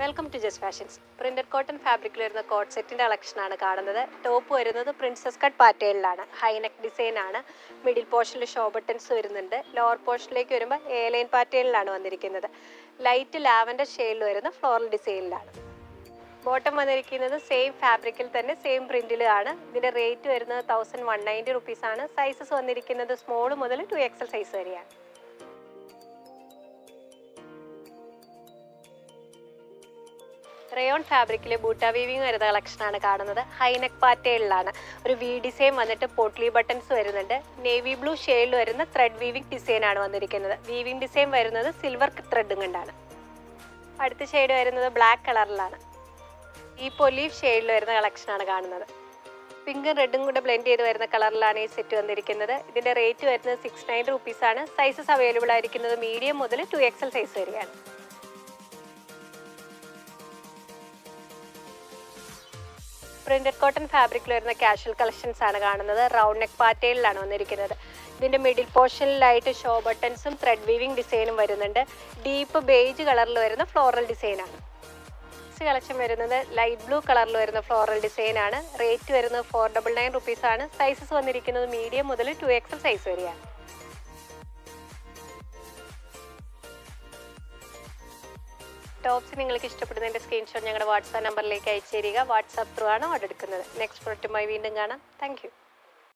Welcome to just fashions printed cotton ഫാബ്രിക്കിൽ വരുന്ന coat സെറ്റിന്റെ കളക്ഷനാണ് കാണുന്നത്. ടോപ്പ് വരുന്നത് പ്രിൻസസ് കട്ട് പാറ്റേണിലാണ് ഹൈനെക്ക് ഡിസൈൻ ആണ്. മിഡിൽ പോർഷനിൽ ഷോ ബട്ടൺസ് വരുന്നുണ്ട്. ലോവർ പോർഷനിലേക്ക് വരുമ്പോൾ എ ലൈൻ പാറ്റേണിലാണ് വന്നിരിക്കുന്നത്. ലൈറ്റ് ലാവൻഡർ ഷെയ്ഡിൽ വരുന്ന ഫ്ലോറൽ ഡിസൈനിലാണ് ബോട്ടം വന്നിരിക്കുന്നത് സെയിം ഫാബ്രിക്കിൽ തന്നെ സെയിം പ്രിന്റിലാണ് ഇതിന്റെ റേറ്റ് വരുന്നത് തൗസൻഡ് വൺ നയന്റി റുപ്പീസ് ആണ്. സൈസസ് വന്നിരിക്കുന്നത് സ്മോൾ മുതൽ ടു എക്സൽ സൈസ് വരെയാണ്. റയോൺ ഫാബ്രിക്കിലെ ബൂട്ട വീവിങ് വരുന്ന കളക്ഷനാണ് കാണുന്നത്. ഹൈനെക്ക് പാറ്റേണിലാണ് ഒരു വി ഡിസൈൻ വന്നിട്ട് പോട്ട്ലി ബട്ടൺസ് വരുന്നുണ്ട്. നേവി ബ്ലൂ ഷെയ്ഡിൽ വരുന്ന ത്രെഡ് വീവിംഗ് ഡിസൈൻ ആണ് വന്നിരിക്കുന്നത്. വീവിംഗ് ഡിസൈൻ വരുന്നത് സിൽവർ ത്രെഡും കൊണ്ടാണ്. അടുത്ത ഷെയ്ഡ് വരുന്നത് ബ്ലാക്ക് കളറിലാണ് ഈ പൊലീവ് ഷെയ്ഡിൽ വരുന്ന കളക്ഷനാണ് കാണുന്നത്. പിങ്കും റെഡും കൂടെ ബ്ലെൻഡ് ചെയ്ത് വരുന്ന കളറിലാണ് ഈ സെറ്റ് വന്നിരിക്കുന്നത്. ഇതിന്റെ റേറ്റ് വരുന്നത് സിക്സ് നയൻ റുപ്പീസ് ആണ്. സൈസസ് അവൈലബിൾ ആയിരിക്കുന്നത് മീഡിയം മുതൽ ടു എക്സൽ സൈസ് വരെയാണ്. പ്രിന്റഡ് കോട്ടൺ ഫാബ്രിക്കിൽ വരുന്ന കാഷ്വൽ കളക്ഷൻസ് ആണ് കാണുന്നത്. റൗണ്ട് നെക്ക് പാറ്റേണിലാണ് വന്നിരിക്കുന്നത്. ഇതിന്റെ മിഡിൽ പോർഷനിലായിട്ട് ഷോ ബട്ടൺസും ത്രെഡ് വീവിംഗ് ഡിസൈനും വരുന്നുണ്ട്. ഡീപ്പ് ബേജ് കളറിൽ വരുന്ന ഫ്ലോറൽ ഡിസൈനാണ്. നെക്സ്റ്റ് കളക്ഷൻ വരുന്നത് ലൈറ്റ് ബ്ലൂ കളറിൽ വരുന്ന ഫ്ലോറൽ ഡിസൈൻ ആണ് റേറ്റ് വരുന്നത് ഫോർ ഡബിൾ നയൻ റുപ്പീസ് ആണ്. സൈസസ് വന്നിരിക്കുന്നത് മീഡിയം മുതൽ ടു എക്സൽ സൈസ് വരെയാണ്. ടോപ്സ് നിങ്ങൾക്ക് ഇഷ്ടപ്പെടുന്നതിന്റെ സ്ക്രീൻഷോട്ട് ഞങ്ങളുടെ വാട്സാപ്പ് നമ്പറിലേക്ക് അയച്ചു തരിക വാട്സാപ്പ് ത്രൂ ആണ് ഓർഡർ എടുക്കുന്നത്. നെക്സ്റ്റ് പ്രൊഡക്റ്റുമായി വീണ്ടും കാണാം. താങ്ക്